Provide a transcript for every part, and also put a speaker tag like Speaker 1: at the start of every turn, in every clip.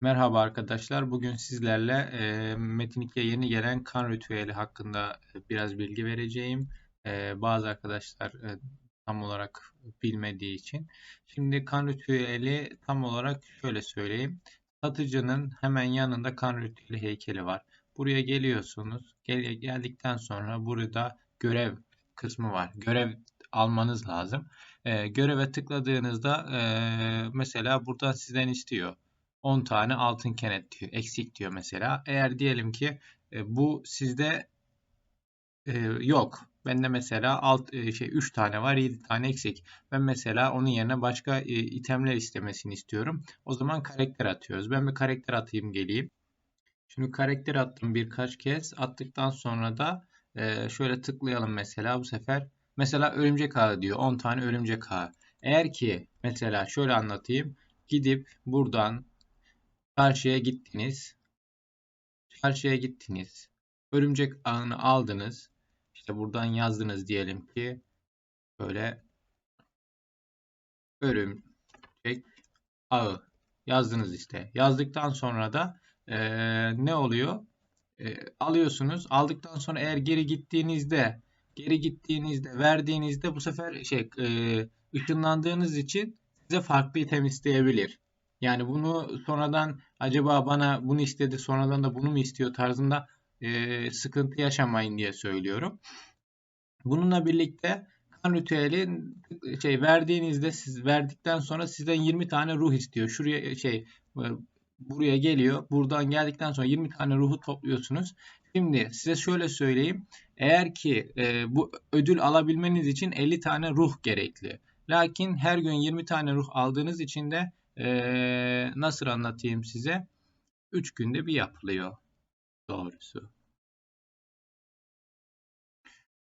Speaker 1: Merhaba arkadaşlar. Bugün sizlerle e, Metin 2'ye yeni gelen kan ritüeli hakkında e, biraz bilgi vereceğim. E, bazı arkadaşlar e, tam olarak bilmediği için. Şimdi kan ritüeli tam olarak şöyle söyleyeyim. Satıcının hemen yanında kan ritüeli heykeli var. Buraya geliyorsunuz. Gel, geldikten sonra burada görev kısmı var. Görev almanız lazım. E, göreve tıkladığınızda e, mesela buradan sizden istiyor 10 tane altın kenet diyor. Eksik diyor mesela. Eğer diyelim ki e, bu sizde e, yok. Bende mesela alt e, şey 3 tane var, 7 tane eksik. Ben mesela onun yerine başka e, itemler istemesini istiyorum. O zaman karakter atıyoruz. Ben bir karakter atayım geleyim. Şimdi karakter attım birkaç kez. Attıktan sonra da e, şöyle tıklayalım mesela bu sefer. Mesela örümcek ağı diyor. 10 tane örümcek ağı. Eğer ki mesela şöyle anlatayım. Gidip buradan Çarşıya gittiniz. Çarşıya gittiniz. Örümcek ağını aldınız. İşte buradan yazdınız diyelim ki böyle örümcek ağı yazdınız işte. Yazdıktan sonra da e, ne oluyor? E, alıyorsunuz. Aldıktan sonra eğer geri gittiğinizde geri gittiğinizde verdiğinizde bu sefer şey e, ışınlandığınız için size farklı item isteyebilir. Yani bunu sonradan acaba bana bunu istedi sonradan da bunu mu istiyor tarzında e, sıkıntı yaşamayın diye söylüyorum. Bununla birlikte kan ritüeli şey verdiğinizde siz verdikten sonra sizden 20 tane ruh istiyor. Şuraya şey buraya geliyor. Buradan geldikten sonra 20 tane ruhu topluyorsunuz. Şimdi size şöyle söyleyeyim. Eğer ki e, bu ödül alabilmeniz için 50 tane ruh gerekli. Lakin her gün 20 tane ruh aldığınız için de ee, nasıl anlatayım size? 3 günde bir yapılıyor doğrusu.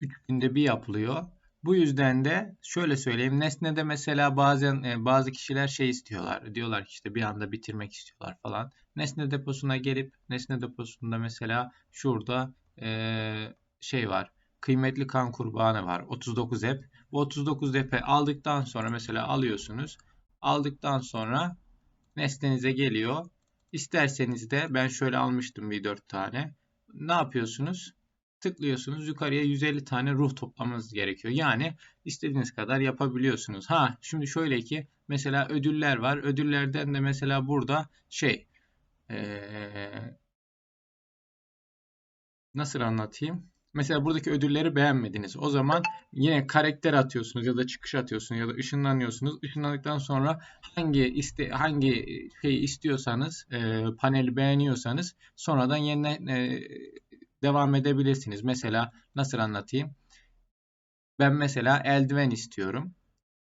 Speaker 1: 3 günde bir yapılıyor. Bu yüzden de şöyle söyleyeyim. Nesne'de mesela bazen e, bazı kişiler şey istiyorlar. Diyorlar ki işte bir anda bitirmek istiyorlar falan. Nesne deposuna gelip Nesne deposunda mesela şurada e, şey var. Kıymetli kan kurbanı var. 39 ep. Bu 39 ep'e aldıktan sonra mesela alıyorsunuz. Aldıktan sonra nesnenize geliyor. İsterseniz de ben şöyle almıştım bir 4 tane. Ne yapıyorsunuz? Tıklıyorsunuz yukarıya 150 tane ruh toplamanız gerekiyor. Yani istediğiniz kadar yapabiliyorsunuz. Ha şimdi şöyle ki mesela ödüller var. Ödüllerden de mesela burada şey ee, nasıl anlatayım? Mesela buradaki ödülleri beğenmediniz. O zaman yine karakter atıyorsunuz ya da çıkış atıyorsunuz ya da ışınlanıyorsunuz. Işınlandıktan sonra hangi iste hangi şeyi istiyorsanız, e, paneli beğeniyorsanız sonradan yeniden e, devam edebilirsiniz. Mesela nasıl anlatayım? Ben mesela eldiven istiyorum.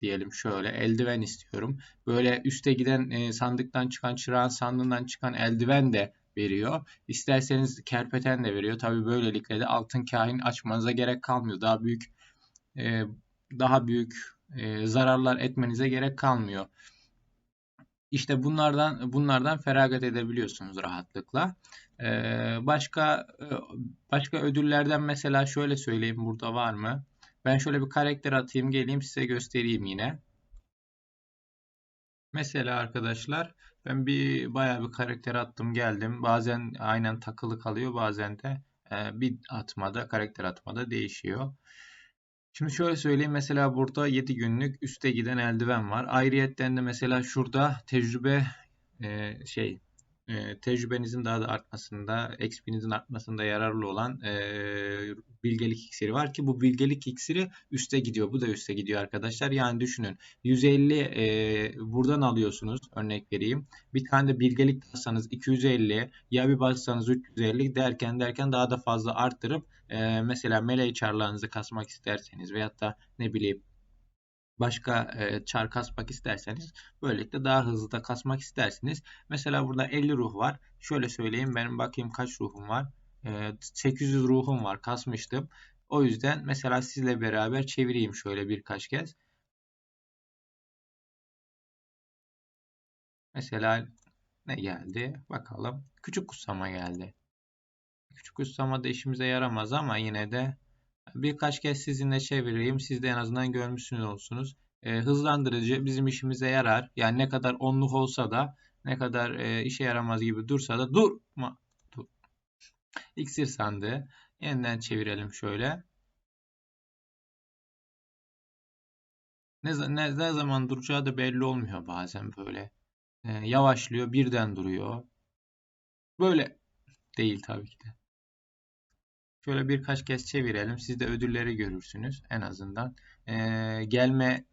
Speaker 1: Diyelim şöyle eldiven istiyorum. Böyle üste giden e, sandıktan çıkan çırağın sandığından çıkan eldiven de veriyor. İsterseniz kerpeten de veriyor. Tabii böylelikle de altın kahin açmanıza gerek kalmıyor. Daha büyük e, daha büyük e, zararlar etmenize gerek kalmıyor. İşte bunlardan bunlardan feragat edebiliyorsunuz rahatlıkla. Ee, başka e, başka ödüllerden mesela şöyle söyleyeyim burada var mı? Ben şöyle bir karakter atayım geleyim size göstereyim yine. Mesela arkadaşlar ben bir bayağı bir karakter attım geldim. Bazen aynen takılı kalıyor bazen de e, bir atmada karakter atmada değişiyor. Şimdi şöyle söyleyeyim mesela burada 7 günlük üste giden eldiven var. Ayrıyetten de mesela şurada tecrübe e, şey e, tecrübenizin daha da artmasında, XP'nizin artmasında yararlı olan e, bilgelik iksiri var ki bu bilgelik iksiri üste gidiyor. Bu da üste gidiyor arkadaşlar. Yani düşünün 150 e, buradan alıyorsunuz örnek vereyim. Bir tane de bilgelik bassanız 250 ya bir bassanız 350 derken derken daha da fazla arttırıp e, mesela meleği çarlarınızı kasmak isterseniz veyahut da ne bileyim başka e, çar kasmak isterseniz böylelikle daha hızlı da kasmak istersiniz. Mesela burada 50 ruh var. Şöyle söyleyeyim benim bakayım kaç ruhum var. E, 800 ruhum var kasmıştım. O yüzden mesela sizle beraber çevireyim şöyle birkaç kez. Mesela ne geldi? Bakalım. Küçük kutsama geldi. Küçük kutsama da işimize yaramaz ama yine de Birkaç kez sizinle çevireyim. Siz de en azından görmüşsünüz olsunuz. E, hızlandırıcı bizim işimize yarar. Yani ne kadar onluk olsa da Ne kadar e, işe yaramaz gibi dursa da durma. Dur. İksir sandığı. Yeniden çevirelim şöyle. Ne, ne, ne zaman duracağı da belli olmuyor bazen böyle. E, yavaşlıyor birden duruyor. Böyle değil tabii ki de. Şöyle birkaç kez çevirelim. Siz de ödülleri görürsünüz en azından. E, gelme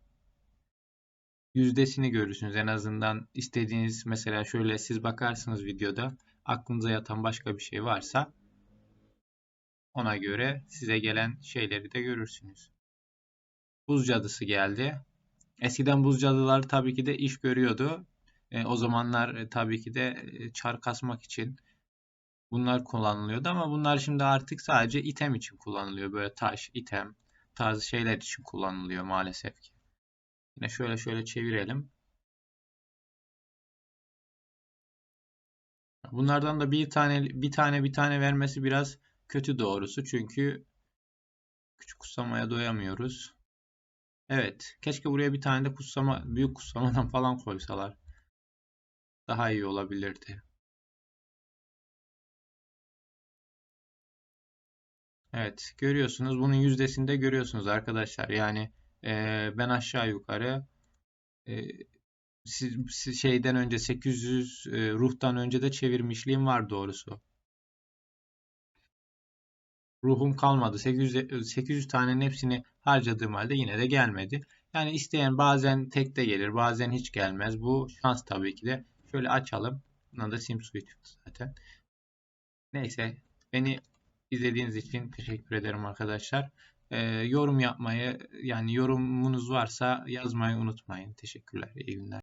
Speaker 1: yüzdesini görürsünüz. En azından istediğiniz mesela şöyle siz bakarsınız videoda aklınıza yatan başka bir şey varsa ona göre size gelen şeyleri de görürsünüz. Buz cadısı geldi. Eskiden buz cadıları tabii ki de iş görüyordu. E, o zamanlar e, tabii ki de e, çar kasmak için bunlar kullanılıyordu ama bunlar şimdi artık sadece item için kullanılıyor. Böyle taş, item tarzı şeyler için kullanılıyor maalesef ki. Yine şöyle şöyle çevirelim. Bunlardan da bir tane bir tane bir tane vermesi biraz kötü doğrusu. Çünkü küçük kutsamaya doyamıyoruz. Evet. Keşke buraya bir tane de kutsama, büyük kutsamadan falan koysalar. Daha iyi olabilirdi. Evet. Görüyorsunuz. Bunun yüzdesinde görüyorsunuz arkadaşlar. Yani e, ben aşağı yukarı e, siz, siz şeyden önce 800 e, ruhtan önce de çevirmişliğim var doğrusu. Ruhum kalmadı. 800, 800 tanenin hepsini harcadığım halde yine de gelmedi. Yani isteyen bazen tek de gelir, bazen hiç gelmez. Bu şans tabii ki de. Şöyle açalım. Buna da sim suyu çıktı zaten. Neyse. Beni izlediğiniz için teşekkür ederim arkadaşlar. Ee, yorum yapmayı yani yorumunuz varsa yazmayı unutmayın. Teşekkürler. İyi günler.